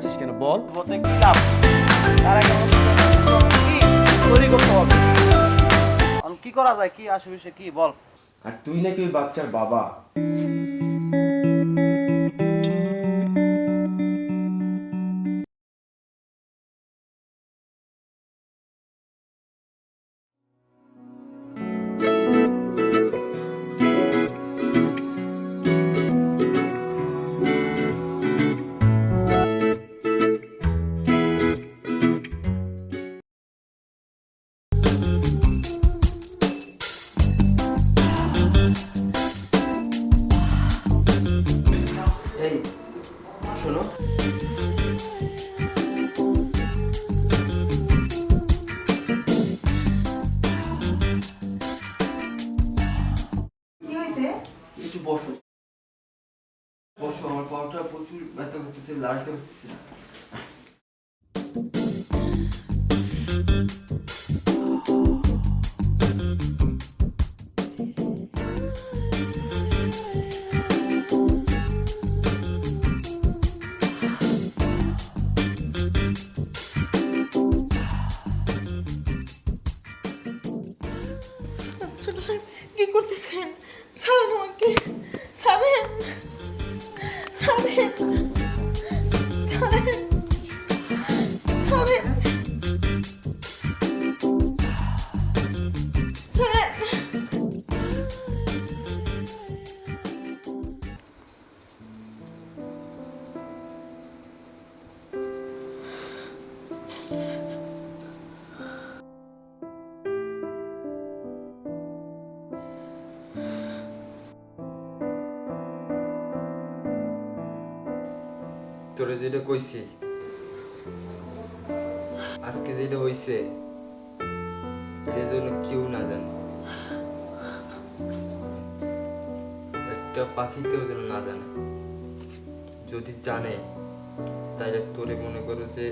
আছিস কেন? বল। বলতে কি? করা যায়? কি আসবে কি? বল। আর তুই নাকি ওই বাচ্চার বাবা। লাড়তে করতেছে ছোটরা কি করতেছেন? ছাড়েন আমাকে। ছাড়েন ছাড়েন Bye. তোরে যেটা কইছি, আজকে যেটা হইছে, এটা যেন কেউ না জানে। একটা পাখিতেও যেন না জানে। যদি জানে, তাইলে তোরে মনে করো যে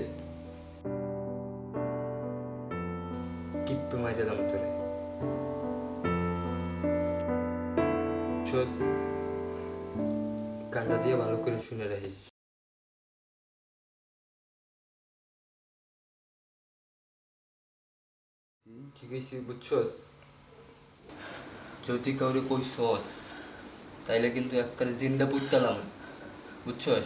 টিপ্পে মাইরে দাম তোরে। বুঝছস? দিয়ে ভালো করে শুনে রাখিস। কি আছে বুঝছস যদি কাউরে কইছস তাইলে কিন্তু একবারে জিন্দা পুত্তালাম বুঝছস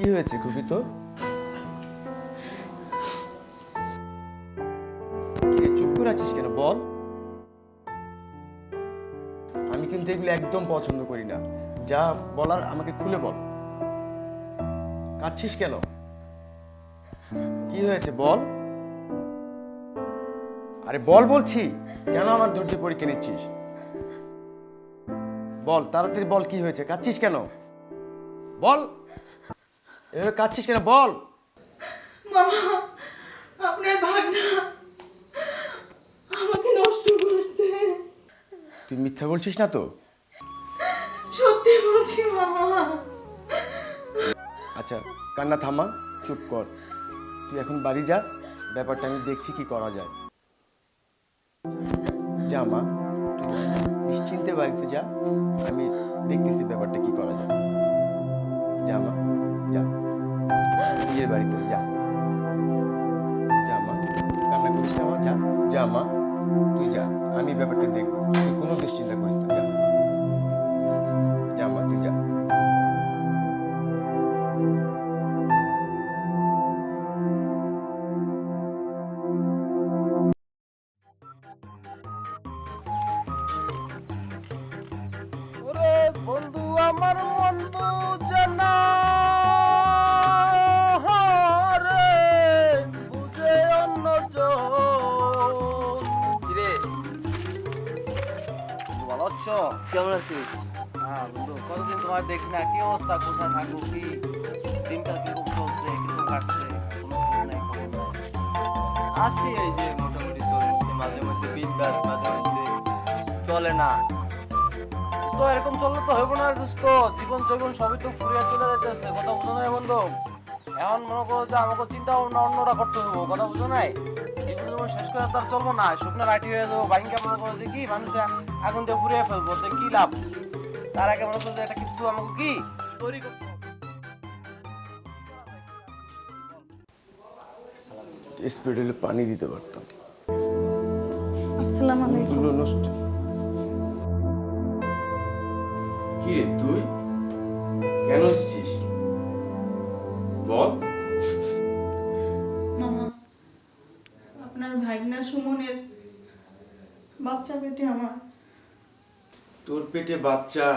কি হয়েছে খুবই তোর? চুপ করে আছিস কেন? বল। আমি কিন্তু এগুলো একদম পছন্দ করি না। যা বলার আমাকে খুলে বল। কাঁদছিস কেন? কি হয়েছে বল? আরে বল বলছি, কেন আমার ধৈর্য পরীক্ষা নিচ্ছিস? বল, তাড়াতাড়ি বল কি হয়েছে? কাঁদছিস কেন? বল। এভাবে কাঁদছিস কেন? বল। মামা আপনার ভাগনা আমাকে নষ্ট করছে। তুই মিথ্যা বলছিস না তো? সত্যি বলছি মামা। আচ্ছা কান্না থামা চুপ কর। তুই এখন বাড়ি যা ব্যাপারটা আমি দেখছি কি করা যায়। যা মা তুই নিশ্চিন্তে বাড়িতে যা আমি দেখতেছি ব্যাপারটা কি করা যায়। যা মা। নিজের বাড়িতে। যা। যা কান্না করিস না, মা। যা। যা, মা। তুই যা। আমি ব্যাপারটা দেখব। তুই কোনো দুশ্চিন্তা করিস না। যা। যা তুই যা। আমার মন কেমন হ্যাঁ কতদিন তোমার দেখি না? কি অবস্থা? কোথায় থাকো কি চলছে? কাটছে? এই যে, মোটামুটি চলছে, মাঝে মধ্যে বিন্দাস, মাঝে চলে না। তো এরকম চললে তো হইব না দোস্ত। জীবন জীবন সবই তো ফুরিয়ে চলে যাইতেছে। কথা বুঝো নাই বন্ধু? এখন মনে করো যে আমাকে চিন্তা ভাবনা অন্যটা করতে হব কথা বুঝো নাই? করে তো আর চলবো না শুকনো রাটি হয়ে যাব বাইঙ্গা মনে করো যে কি মানুষে আগুন দিয়ে ফেলব কি লাভ? তার আগে মনে করো যে একটা কিছু আমাকে কি তৈরি করতে স্পিড হলে পানি দিতে পারতাম। আসসালামু আলাইকুম। নষ্ট। কি রে তুই? কেন এসেছিস? বাচ্চা পেটে আমার। তোর পেটে বাচ্চা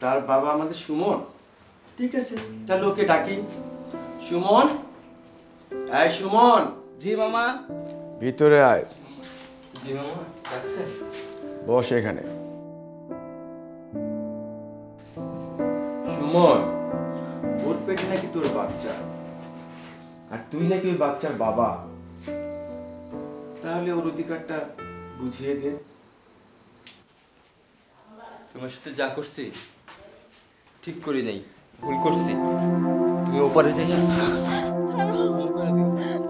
তার বাবা আমাদের সুমন। ঠিক আছে। তাহলে ওকে ডাকি। সুমন? আয় সুমন! জি মামা। ভিতরে আয়। জি মামা ডাকছেন বস এখানে। সুমন ওর পেটে নাকি তোর বাচ্চা? আর তুই নাকি ওই বাচ্চার বাবা? তাহলে ওর অধিকারটা বুঝিয়ে দে। তোমার সাথে যা করছি ঠিক করি নাই ভুল করছি। তুমি ওপারে যাই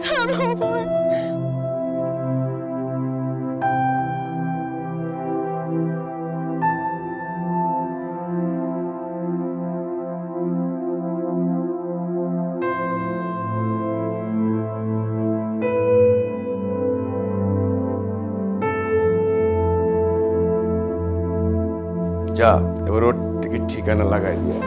ছাড়ো। যা এবার ওর টিকিট ঠিকানা লাগাই দিয়ে।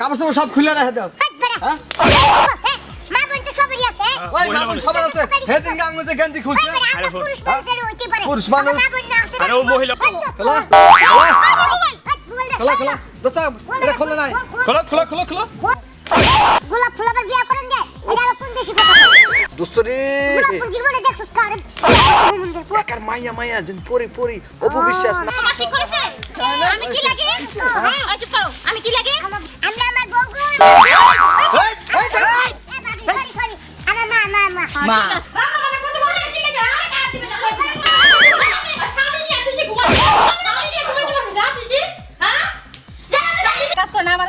কাপড় সব খুলে রেখে দাও হ্যাঁ? পুরুষ মানুষ? খেলা খেলা। দোস্ত এটা খোলে নাই। খোলা খোলা খোলা খোলা। গোলাপ ফুল আবার বিয়া করেন দে এটা কোন দেশি কথা দোস্ত রে। গোলাপ জীবনে দেখছস কার? একার মাইয়া মাইয়া যেন পরি পরি অপু না। মাসি করেছে আমি কি লাগে? ওই চুপ করো আমি কি লাগে? আমি আমার বউ গো। Sorry sorry. আমার মা মা মা। মা।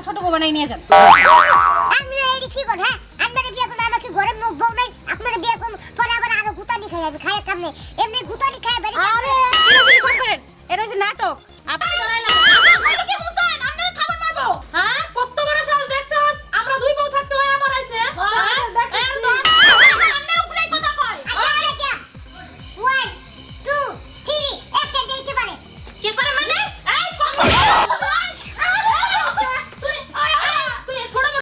ছোট বউ বানাই নিয়ে যান। আমি এই কি কর হ্যাঁ? আমরা বিয়ে করব, আমার কি ঘরে মুখ বউ নাই? আপনারা বিয়ে করবেন পরে আবার আরও গুতানি খাই যাবে খায় কামনে এমনি